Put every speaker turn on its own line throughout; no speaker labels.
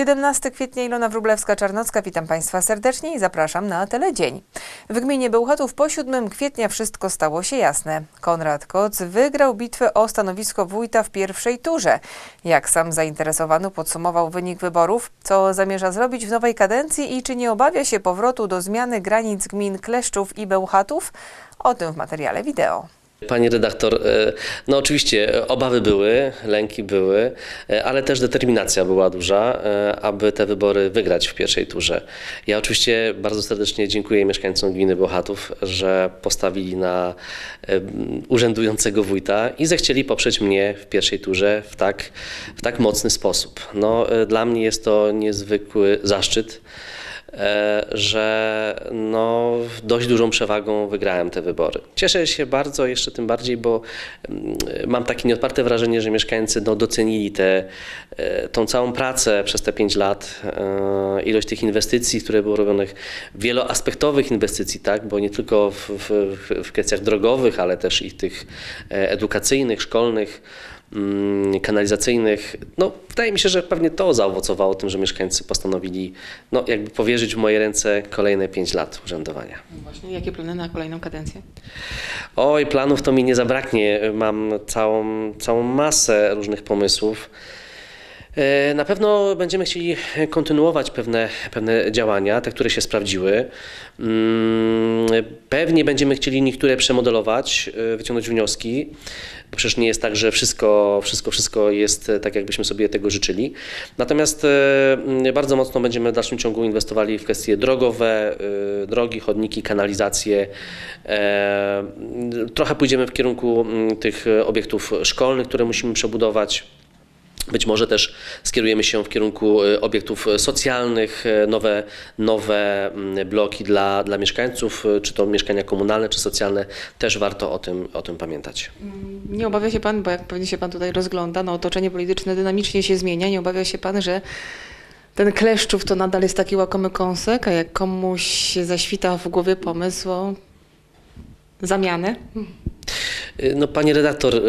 17 kwietnia Ilona Wróblewska-Czarnocka, witam Państwa serdecznie i zapraszam na Teledzień. W gminie Bełchatów po 7 kwietnia wszystko stało się jasne. Konrad Koc wygrał bitwę o stanowisko wójta w pierwszej turze. Jak sam zainteresowany podsumował wynik wyborów, co zamierza zrobić w nowej kadencji i czy nie obawia się powrotu do zmiany granic gmin Kleszczów i Bełchatów? O tym w materiale wideo.
Pani redaktor, e, no oczywiście obawy były, lęki były, e, ale też determinacja była duża, e, aby te wybory wygrać w pierwszej turze. Ja oczywiście bardzo serdecznie dziękuję mieszkańcom gminy Bohatów, że postawili na urzędującego wójta i zechcieli poprzeć mnie w pierwszej turze w tak, w tak mocny sposób. No, dla mnie jest to niezwykły zaszczyt że no, dość dużą przewagą wygrałem te wybory. Cieszę się bardzo, jeszcze tym bardziej, bo mm, mam takie nieodparte wrażenie, że mieszkańcy no, docenili tę e, tą całą pracę przez te pięć lat, e, ilość tych inwestycji, które były robionych, wieloaspektowych inwestycji, tak, bo nie tylko w, w, w kwestiach drogowych, ale też i tych e, edukacyjnych, szkolnych kanalizacyjnych. No, wydaje mi się, że pewnie to zaowocowało tym, że mieszkańcy postanowili no, jakby powierzyć w moje ręce kolejne 5 lat urzędowania.
Właśnie, jakie plany na kolejną kadencję?
Oj, planów to mi nie zabraknie. Mam całą, całą masę różnych pomysłów. E, Na pewno będziemy chcieli kontynuować pewne, pewne działania, te, które się sprawdziły. Mm, Pewnie będziemy chcieli niektóre przemodelować, e, wyciągnąć wnioski, bo przecież nie jest tak, że wszystko, wszystko, wszystko jest e, tak, jakbyśmy sobie tego życzyli. Natomiast bardzo mocno będziemy w dalszym ciągu inwestowali w kwestie drogowe, drogi, chodniki, kanalizacje. Trochę pójdziemy w kierunku mm, tych obiektów szkolnych, które musimy przebudować. Być może też skierujemy się w kierunku e, obiektów socjalnych, e, nowe, nowe mm, bloki dla, dla mieszkańców, e, czy to mieszkania komunalne, czy socjalne. Też warto o tym, o tym pamiętać.
Nie obawia się Pan, bo jak pewnie się Pan tutaj rozgląda, no otoczenie polityczne dynamicznie się zmienia, nie obawia się Pan, że ten Kleszczów to nadal jest taki łakomy kąsek, a jak komuś zaświta w głowie pomysł o zamianę?
E, No, pani redaktor, e, e,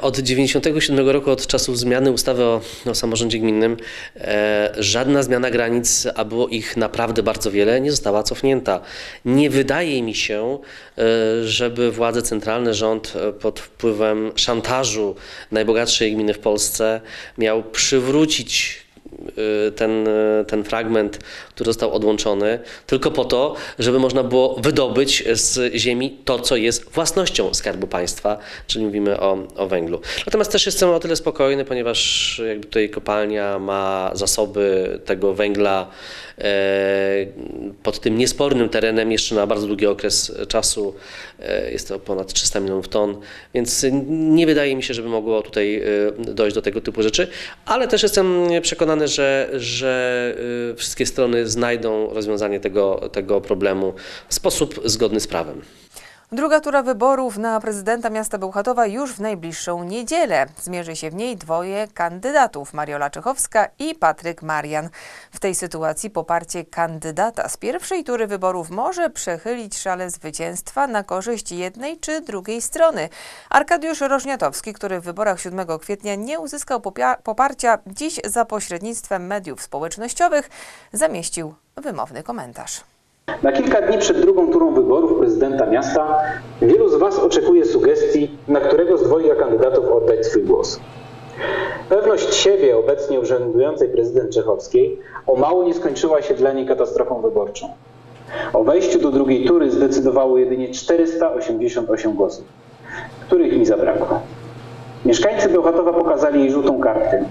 od 97 roku, od czasów zmiany ustawy o, o samorządzie gminnym, e, żadna zmiana granic, a było ich naprawdę bardzo wiele, nie została cofnięta. Nie wydaje mi się, e, żeby władze centralne, rząd e, pod wpływem szantażu najbogatszej gminy w Polsce miał przywrócić ten, y, ten fragment, który został odłączony, tylko po to, żeby można było wydobyć z ziemi to, co jest własnością Skarbu Państwa, czyli mówimy o, o węglu. Natomiast też jestem o tyle spokojny, ponieważ jakby tutaj kopalnia ma zasoby tego węgla e, pod tym niespornym terenem jeszcze na bardzo długi okres czasu. E, Jest to ponad 300 milionów ton, więc nie wydaje mi się, żeby mogło tutaj e, dojść do tego typu rzeczy, ale też jestem przekonany, że, że e, wszystkie strony znajdą rozwiązanie tego, tego problemu w sposób zgodny z prawem.
Druga tura wyborów na prezydenta miasta Bełchatowa już w najbliższą niedzielę. Zmierzy się w niej dwoje kandydatów, Mariola Czechowska i Patryk Marian. W tej sytuacji poparcie kandydata z pierwszej tury wyborów może przechylić szale zwycięstwa na korzyść jednej czy drugiej strony. Arkadiusz Rożniatowski, który w wyborach 7 kwietnia nie uzyskał poparcia, dziś za pośrednictwem mediów społecznościowych zamieścił wymowny komentarz.
Na kilka dni przed drugą turą wyborów prezydenta miasta wielu z Was oczekuje sugestii, na którego z dwojga kandydatów oddać swój głos. Pewność siebie obecnie urzędującej prezydent Czechowskiej o mało nie skończyła się dla niej katastrofą wyborczą. O wejściu do drugiej tury zdecydowało jedynie 488 głosów, których mi zabrakło. Mieszkańcy Bełchatowa pokazali jej żółtą kartkę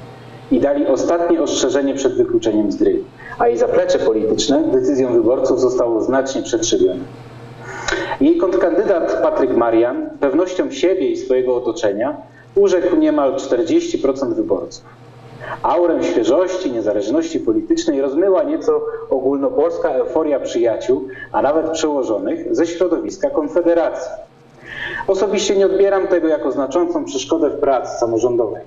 i dali ostatnie ostrzeżenie przed wykluczeniem z gry, a jej zaplecze polityczne decyzją wyborców zostało znacznie przetrzebione. Jej kontrkandydat Patryk Marian pewnością siebie i swojego otoczenia urzekł niemal 40% wyborców. Aurę świeżości, niezależności politycznej rozmyła nieco ogólnopolska euforia przyjaciół, a nawet przełożonych ze środowiska Konfederacji. Osobiście nie odbieram tego jako znaczącą przeszkodę w pracy samorządowej,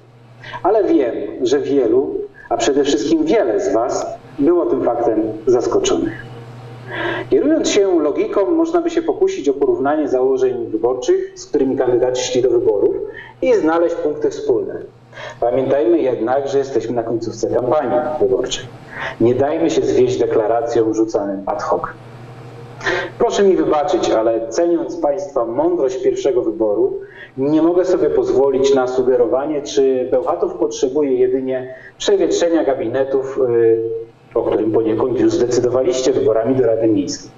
ale wiem, że wielu, a przede wszystkim wiele z Was było tym faktem zaskoczonych. Kierując się logiką, można by się pokusić o porównanie założeń wyborczych, z którymi kandydaci szli do wyborów i znaleźć punkty wspólne. Pamiętajmy jednak, że jesteśmy na końcówce kampanii wyborczej. Nie dajmy się zwieść deklaracjom rzucanym ad hoc. Proszę mi wybaczyć, ale ceniąc Państwa mądrość pierwszego wyboru, nie mogę sobie pozwolić na sugerowanie, czy Bełchatów potrzebuje jedynie przewietrzenia gabinetów, yy, o którym poniekąd już zdecydowaliście wyborami do Rady Miejskiej.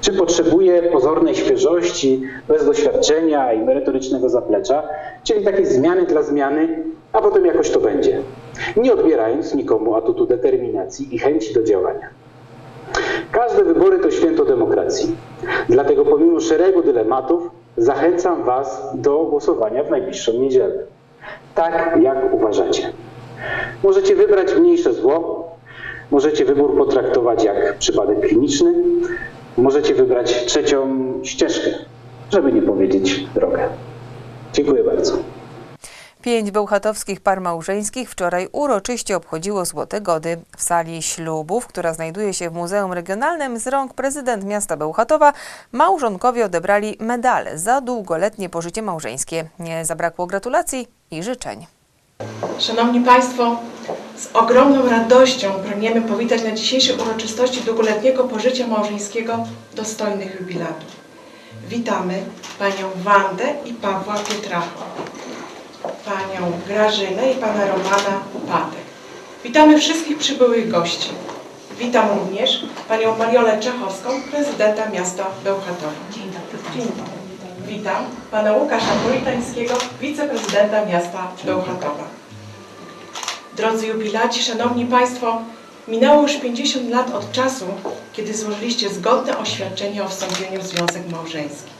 Czy potrzebuje pozornej świeżości, bez doświadczenia i merytorycznego zaplecza, czyli takiej zmiany dla zmiany, a potem jakoś to będzie. Nie odbierając nikomu atutu determinacji i chęci do działania. Każde wybory to święto demokracji. Dlatego pomimo szeregu dylematów zachęcam Was do głosowania w najbliższą niedzielę. Tak jak uważacie. Możecie wybrać mniejsze zło, możecie wybór potraktować jak przypadek kliniczny, możecie wybrać trzecią ścieżkę, żeby nie powiedzieć drogę. Dziękuję bardzo.
Pięć bełchatowskich par małżeńskich wczoraj uroczyście obchodziło Złote Gody. W sali ślubów, która znajduje się w Muzeum Regionalnym z rąk prezydent miasta Bełchatowa, małżonkowie odebrali medale za długoletnie pożycie małżeńskie. Nie zabrakło gratulacji i życzeń.
Szanowni Państwo, z ogromną radością pragniemy powitać na dzisiejszej uroczystości długoletniego pożycia małżeńskiego dostojnych jubilatów. Witamy Panią Wandę i Pawła Pietracha, Panią Grażynę i Pana Romana Patek. Witamy wszystkich przybyłych gości. Witam również Panią Mariolę Czechowską, prezydenta miasta Bełchatowa. Dzień dobry. Dzień dobry. Witam Pana Łukasza Politańskiego, wiceprezydenta miasta Bełchatowa. Drodzy jubilaci, szanowni Państwo, minęło już 50 lat od czasu, kiedy złożyliście zgodne oświadczenie o wstąpieniu w związek małżeński.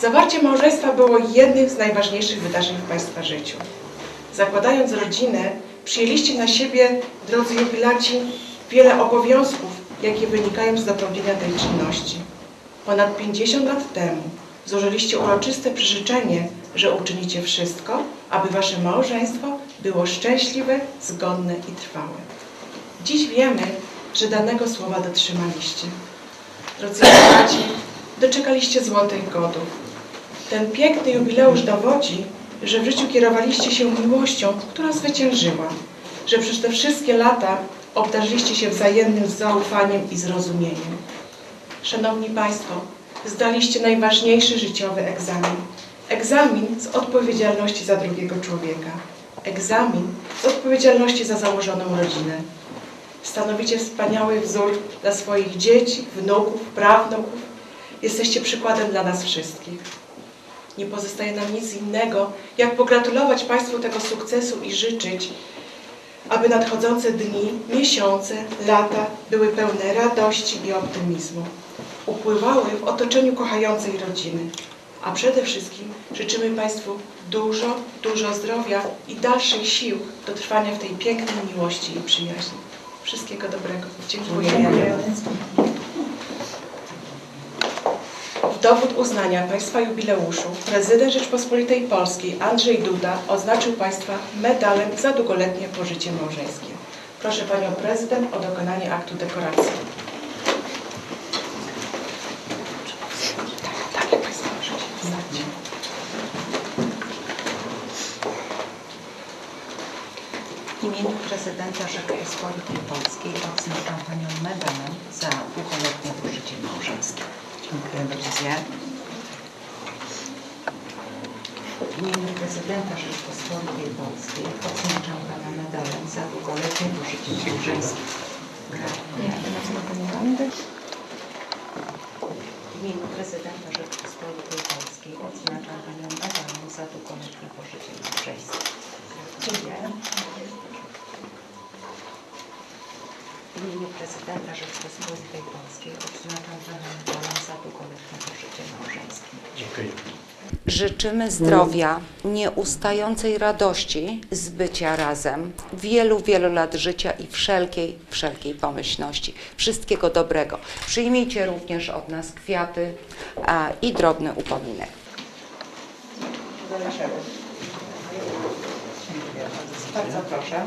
Zawarcie małżeństwa było jednym z najważniejszych wydarzeń w Państwa życiu. Zakładając rodzinę, przyjęliście na siebie, drodzy jubilaci, wiele obowiązków, jakie wynikają z dopełnienia tej czynności. Ponad 50 lat temu złożyliście uroczyste przyrzeczenie, że uczynicie wszystko, aby wasze małżeństwo było szczęśliwe, zgodne i trwałe. Dziś wiemy, że danego słowa dotrzymaliście. Drodzy braci, doczekaliście złotych godów. Ten piękny jubileusz dowodzi, że w życiu kierowaliście się miłością, która zwyciężyła, że przez te wszystkie lata obdarzyliście się wzajemnym zaufaniem i zrozumieniem. Szanowni Państwo, zdaliście najważniejszy życiowy egzamin. Egzamin z odpowiedzialności za drugiego człowieka. Egzamin z odpowiedzialności za założoną rodzinę. Stanowicie wspaniały wzór dla swoich dzieci, wnuków, prawnuków. Jesteście przykładem dla nas wszystkich. Nie pozostaje nam nic innego, jak pogratulować Państwu tego sukcesu i życzyć, aby nadchodzące dni, miesiące, lata były pełne radości i optymizmu. Upływały w otoczeniu kochającej rodziny. A przede wszystkim życzymy Państwu dużo, dużo zdrowia i dalszych sił do trwania w tej pięknej miłości i przyjaźni. Wszystkiego dobrego. Dziękuję. W dowód uznania Państwa jubileuszu prezydent Rzeczpospolitej Polskiej Andrzej Duda oznaczył Państwa medalem za długoletnie pożycie małżeńskie. Proszę Panią Prezydent o dokonanie aktu dekoracji. Tak, tak, Państwo możecie wstać.
W imieniu prezydenta Rzeczypospolitej Polskiej odznaczam Panią medalem za długoletnie pożycie małżeńskie. Dziękuję bardzo. W imieniu prezydenta Rzeczypospolitej Polskiej odznaczam Pana medalem za długoletnie pożycie małżeńskie. W imieniu prezydenta Rzeczypospolitej Polskiej odznaczam Panią medalem za długoletnie pożycie małżeńskie. Dziękuję. W imieniu prezydenta Rzeczypospolitej Polskiej odznaczam Panią medalem za długoletnie pożycie małżeńskie.
Życzymy zdrowia, nieustającej radości z bycia razem, wielu, wielu lat życia i wszelkiej, wszelkiej pomyślności. Wszystkiego dobrego. Przyjmijcie również od nas kwiaty a, i drobny upominek.
Bardzo proszę.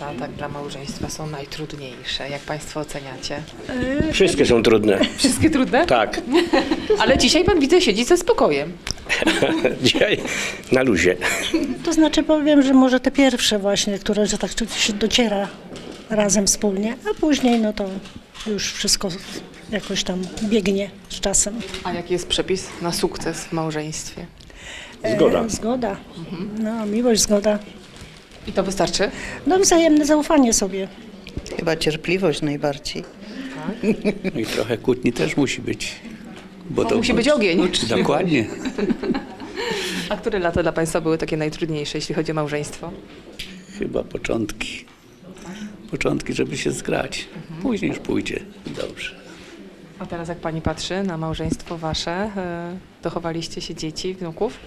lata tak dla małżeństwa są najtrudniejsze? Jak Państwo oceniacie?
Wszystkie są trudne.
Wszystkie trudne?
Tak.
Ale dzisiaj Pan widzę siedzi ze spokojem.
Dzisiaj na luzie.
To znaczy powiem, że może te pierwsze właśnie, które że tak się dociera razem wspólnie, a później no to już wszystko jakoś tam biegnie z czasem.
A jaki jest przepis na sukces w małżeństwie?
Zgoda.
E, zgoda. No, miłość, zgoda.
I to wystarczy?
No wzajemne zaufanie sobie.
Chyba cierpliwość najbardziej.
I trochę kłótni też musi być. Bo
Bo musi być ogień.
Dokładnie.
A które lata dla Państwa były takie najtrudniejsze, jeśli chodzi o małżeństwo?
Chyba początki. Początki, żeby się zgrać. Później już pójdzie. Dobrze.
A teraz jak Pani patrzy na małżeństwo Wasze, e, dochowaliście się dzieci, wnuków?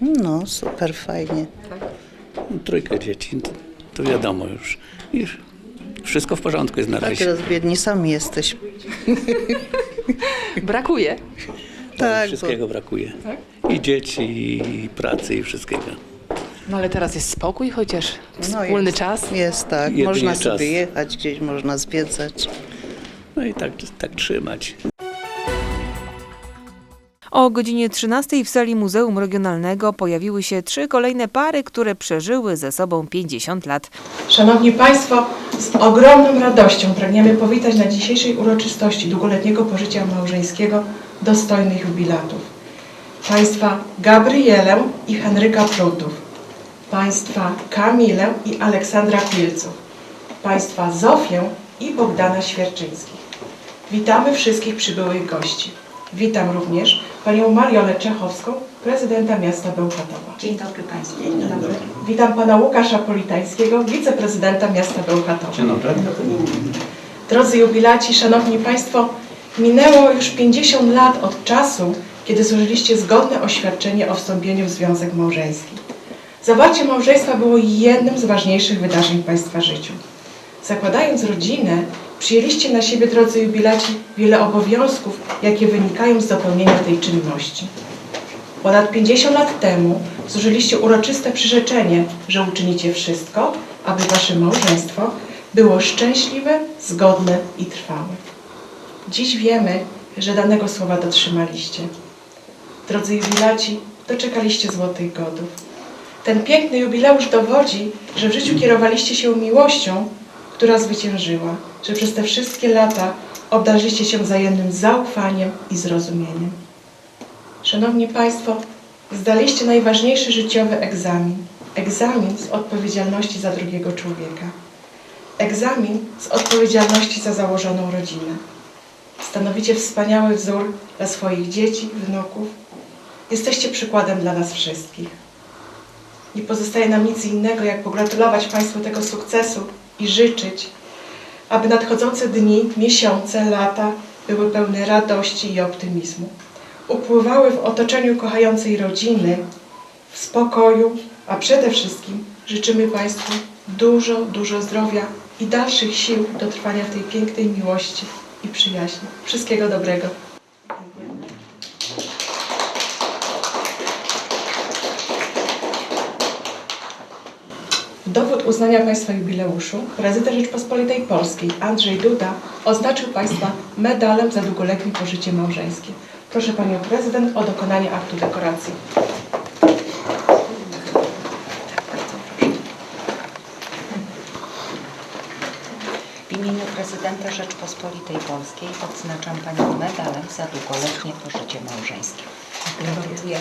No, super, fajnie.
No, Trójkę dzieci, to, to wiadomo już. Już wszystko w porządku jest na
Tak,
razie.
teraz biedni sami jesteśmy.
Brakuje.
Tak,
Wszystkiego brakuje. I dzieci, i pracy, i wszystkiego.
No ale teraz jest spokój chociaż,
No
wspólny
jest.
czas.
Jest tak,
Jedynie
można
czas.
sobie jechać gdzieś, można zwiedzać.
No i tak, tak trzymać.
O godzinie 13 w sali Muzeum Regionalnego pojawiły się trzy kolejne pary, które przeżyły ze sobą 50 lat.
Szanowni Państwo, z ogromną radością pragniemy powitać na dzisiejszej uroczystości długoletniego pożycia małżeńskiego dostojnych jubilatów. Państwa Gabrielę i Henryka Prutów, Państwa Kamilę i Aleksandra Pilców, Państwa Zofię i Bogdana Świerczyńskich. Witamy wszystkich przybyłych gości. Witam również Panią Marionę Czechowską, prezydenta miasta Bełchatowa.
Dzień dobry Państwu.
Dzień dobry. Witam pana Łukasza Politańskiego, wiceprezydenta miasta Bełchatowa. Dzień dobry. Drodzy jubilaci, szanowni państwo, minęło już 50 lat od czasu, kiedy złożyliście zgodne oświadczenie o wstąpieniu w związek małżeński. Zawarcie małżeństwa było jednym z ważniejszych wydarzeń w państwa życiu. Zakładając rodzinę, przyjęliście na siebie, drodzy jubilaci, wiele obowiązków, jakie wynikają z dopełnienia tej czynności. Ponad 50 lat temu złożyliście uroczyste przyrzeczenie, że uczynicie wszystko, aby wasze małżeństwo było szczęśliwe, zgodne i trwałe. Dziś wiemy, że danego słowa dotrzymaliście. Drodzy jubilaci, doczekaliście złotych godów. Ten piękny jubileusz dowodzi, że w życiu kierowaliście się miłością, która zwyciężyła, że przez te wszystkie lata obdarzyliście się wzajemnym zaufaniem i zrozumieniem. Szanowni Państwo, zdaliście najważniejszy życiowy egzamin. Egzamin z odpowiedzialności za drugiego człowieka. Egzamin z odpowiedzialności za założoną rodzinę. Stanowicie wspaniały wzór dla swoich dzieci, wnuków. Jesteście przykładem dla nas wszystkich. Nie pozostaje nam nic innego, jak pogratulować Państwu tego sukcesu i życzyć, aby nadchodzące dni, miesiące, lata były pełne radości i optymizmu upływały w otoczeniu kochającej rodziny, w spokoju, a przede wszystkim życzymy Państwu dużo, dużo zdrowia i dalszych sił do trwania w tej pięknej miłości i przyjaźni. Wszystkiego dobrego. Dowód uznania Państwa jubileuszu prezydent Rzeczpospolitej Polskiej Andrzej Duda oznaczył Państwa medalem za długoletnie pożycie małżeńskie. Proszę Panią Prezydent o dokonanie aktu dekoracji.
W imieniu prezydenta Rzeczpospolitej Polskiej odznaczam Panią medalem za długoletnie pożycie małżeńskie. Gratuluję.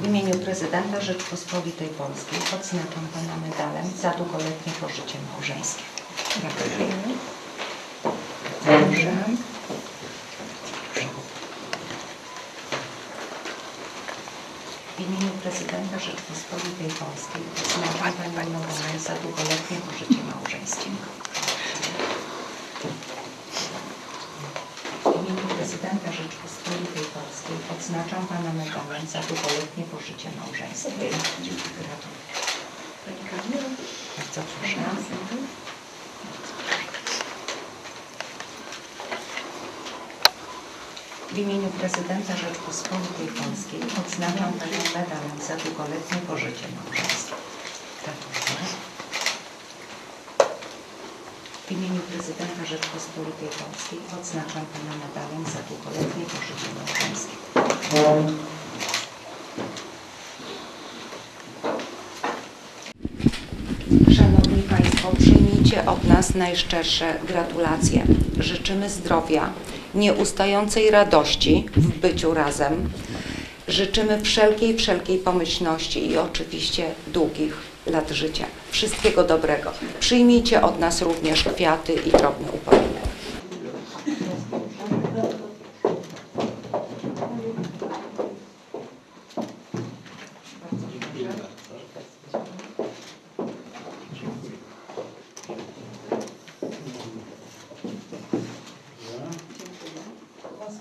W imieniu prezydenta Rzeczpospolitej Polskiej odznaczam Pana medalem za długoletnie pożycie małżeńskie. Gratuluję. Proszę. W imieniu prezydenta Rzeczpospolitej Polskiej odznaczam Panią medalem za długoletnie pożycie małżeńskie. W imieniu prezydenta Rzeczpospolitej
medalem za długoletnie pożycie małżeńskie. Gratuluję. Bardzo proszę. W imieniu prezydenta Rzeczpospolitej Polskiej odznaczam Panią medalem za długoletnie pożycie małżeńskie. Gratuluję. W imieniu prezydenta Rzeczpospolitej Polskiej odznaczam Panią medalem za długoletnie pożycie małżeńskie.
Szanowni Państwo, przyjmijcie od nas najszczersze gratulacje. Życzymy zdrowia, nieustającej radości w byciu razem. Życzymy wszelkiej, wszelkiej pomyślności i oczywiście długich lat życia. Wszystkiego dobrego. Przyjmijcie od nas również kwiaty i drobny upominek.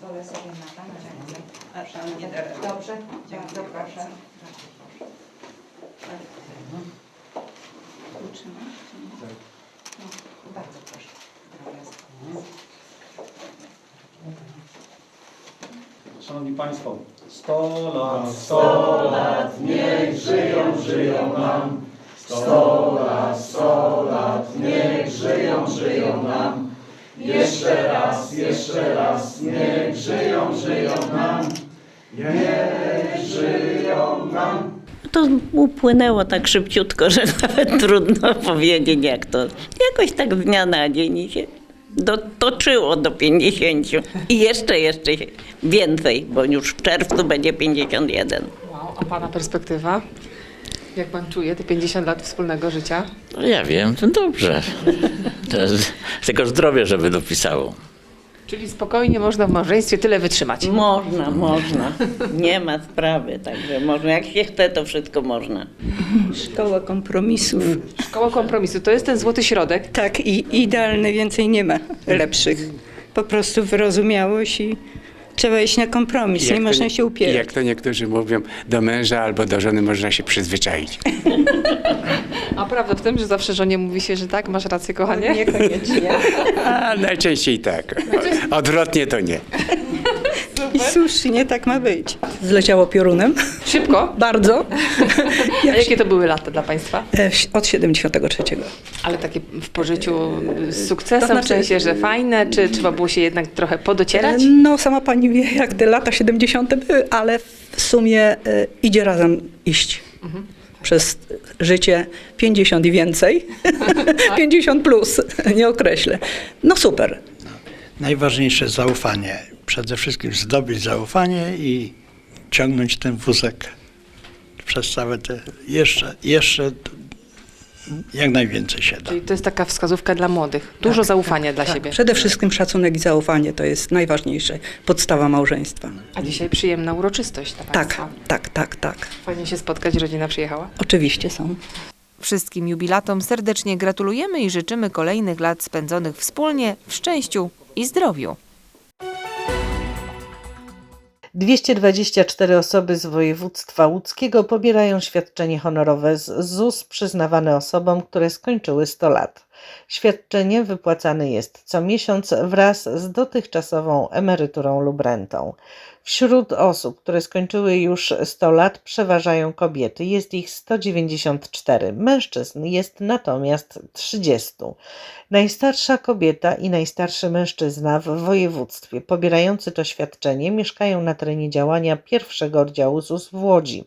Pozwolę sobie na Pana ręce. Dobrze? Bardzo proszę. Bardzo proszę.
Szanowni Państwo, 100 lat, 100 lat, niech żyją, żyją nam. 100 lat, 100 lat, niech żyją, żyją nam. Jeszcze raz, jeszcze raz, niech żyją, żyją nam. Niech żyją nam.
To upłynęło tak szybciutko, że nawet trudno powiedzieć jak to. Jakoś tak z dnia na dzień i się dotoczyło do 50. I jeszcze, jeszcze więcej, bo już w czerwcu będzie 51.
Wow, a Pana perspektywa? Jak Pan czuje te 50 lat wspólnego życia?
No ja wiem, to dobrze. To jest tylko zdrowie, żeby dopisało.
Czyli spokojnie można w małżeństwie tyle wytrzymać.
Można, można. Nie ma sprawy, także można. Jak się chce, to wszystko można.
Szkoła kompromisów.
Szkoła kompromisu to jest ten złoty środek.
Tak, i idealny więcej nie ma lepszych. Po prostu wyrozumiałość i trzeba iść na kompromis, nie
to
można się upierać.
Jak to niektórzy mówią, do męża albo do żony można się przyzwyczaić.
A prawda w tym, że zawsze żonie mówi się, że tak, masz rację, kochanie?
Niekoniecznie.
A najczęściej tak. O- Odwrotnie to nie.
I słusznie tak ma być. Zleciało piorunem.
Szybko?
Bardzo.
A jakie to były lata dla Państwa?
E, Od 73.
Ale takie w pożyciu z sukcesem,
To znaczy-
w sensie, że fajne, czy trzeba było się jednak trochę podocierać?
No, sama pani wie, jak te lata 70. były, ale w sumie e, idzie razem iść. Przez życie 50 i więcej. 50 plus, nie określę. No super.
Najważniejsze zaufanie. Przede wszystkim zdobyć zaufanie i ciągnąć ten wózek przez całe te jeszcze, jeszcze jak najwięcej się da.
Czyli to jest taka wskazówka dla młodych. Dużo zaufania dla
Tak,
siebie.
Przede wszystkim szacunek i zaufanie to jest najważniejsze, podstawa małżeństwa.
A dzisiaj przyjemna uroczystość dla
Tak,
Państwa.
tak, tak, tak.
Fajnie się spotkać, rodzina przyjechała.
Oczywiście są.
Wszystkim jubilatom serdecznie gratulujemy i życzymy kolejnych lat spędzonych wspólnie w szczęściu i zdrowiu.
224 osoby z województwa łódzkiego pobierają świadczenie honorowe z ZUS przyznawane osobom, które skończyły 100 lat. Świadczenie wypłacane jest co miesiąc wraz z dotychczasową emeryturą lub rentą. Wśród osób, które skończyły już 100 lat, przeważają kobiety. Jest ich 194. Mężczyzn jest natomiast 30. Najstarsza kobieta i najstarszy mężczyzna w województwie pobierający to świadczenie mieszkają na terenie działania pierwszego oddziału ZUS w Łodzi.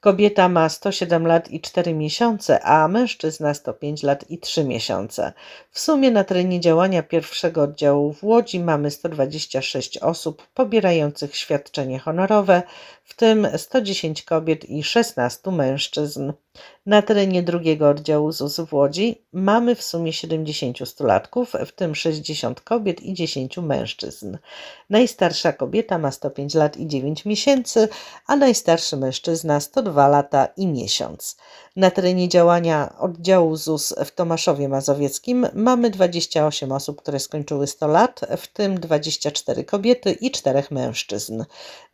Kobieta ma 107 lat i 4 miesiące, a mężczyzna 105 lat i 3 miesiące. W sumie na terenie działania pierwszego oddziału w Łodzi mamy 126 osób pobierających świadczenie honorowe, w tym 110 kobiet i 16 mężczyzn. Na terenie drugiego oddziału ZUS w Łodzi mamy w sumie 70 stulatków, w tym 60 kobiet i 10 mężczyzn. Najstarsza kobieta ma 105 lat i 9 miesięcy, a najstarszy mężczyzna 102 lata i miesiąc. Na terenie działania oddziału ZUS w Tomaszowie Mazowieckim mamy 28 osób, które skończyły 100 lat, w tym 24 kobiety i 4 mężczyzn.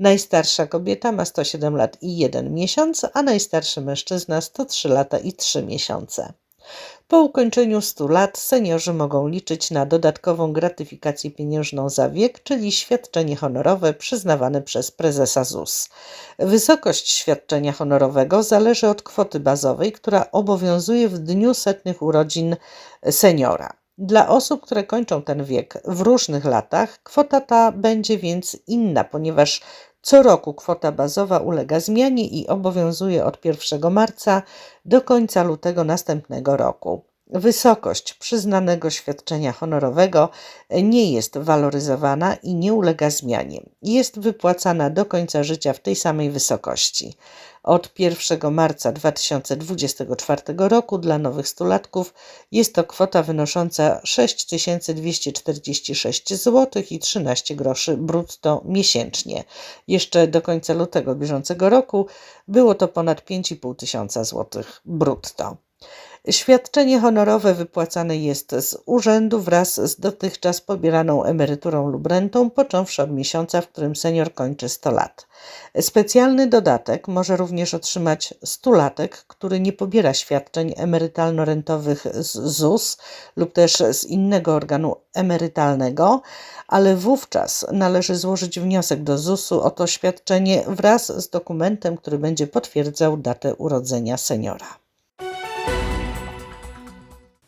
Najstarsza kobieta ma 107 lat i 1 miesiąc, a najstarszy mężczyzna 103 lata i 3 miesiące. Po ukończeniu 100 lat seniorzy mogą liczyć na dodatkową gratyfikację pieniężną za wiek, czyli świadczenie honorowe przyznawane przez prezesa ZUS. Wysokość świadczenia honorowego zależy od kwoty bazowej, która obowiązuje w dniu setnych urodzin seniora. Dla osób, które kończą ten wiek w różnych latach, kwota ta będzie więc inna, ponieważ co roku kwota bazowa ulega zmianie i obowiązuje od 1 marca do końca lutego następnego roku. Wysokość przyznanego świadczenia honorowego nie jest waloryzowana i nie ulega zmianie. Jest wypłacana do końca życia w tej samej wysokości. Od 1 marca 2024 roku dla nowych stulatków jest to kwota wynosząca 6246 zł i 13 groszy brutto miesięcznie. Jeszcze do końca lutego bieżącego roku było to ponad 5,5 tysiąca złotych brutto. Świadczenie honorowe wypłacane jest z urzędu wraz z dotychczas pobieraną emeryturą lub rentą, począwszy od miesiąca, w którym senior kończy 100 lat. Specjalny dodatek może również otrzymać stulatek, który nie pobiera świadczeń emerytalno-rentowych z ZUS lub też z innego organu emerytalnego, ale wówczas należy złożyć wniosek do ZUS-u o to świadczenie wraz z dokumentem, który będzie potwierdzał datę urodzenia seniora.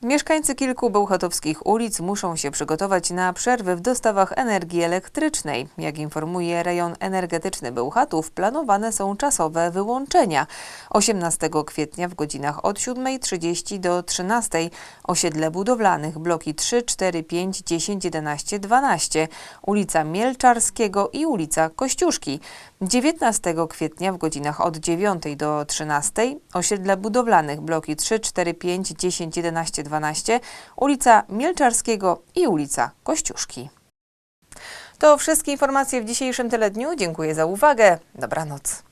Mieszkańcy kilku bełchatowskich ulic muszą się przygotować na przerwy w dostawach energii elektrycznej. Jak informuje rejon energetyczny Bełchatów, planowane są czasowe wyłączenia. 18 kwietnia w godzinach od 7.30 do 13.00 osiedle budowlanych bloki 3, 4, 5, 10, 11, 12, ulica Mielczarskiego i ulica Kościuszki. 19 kwietnia w godzinach od 9 do 13 osiedle budowlanych bloki 3, 4, 5, 10, 11, 12, ulica Mielczarskiego i ulica Kościuszki. To wszystkie informacje w dzisiejszym teledniu. Dziękuję za uwagę. Dobranoc.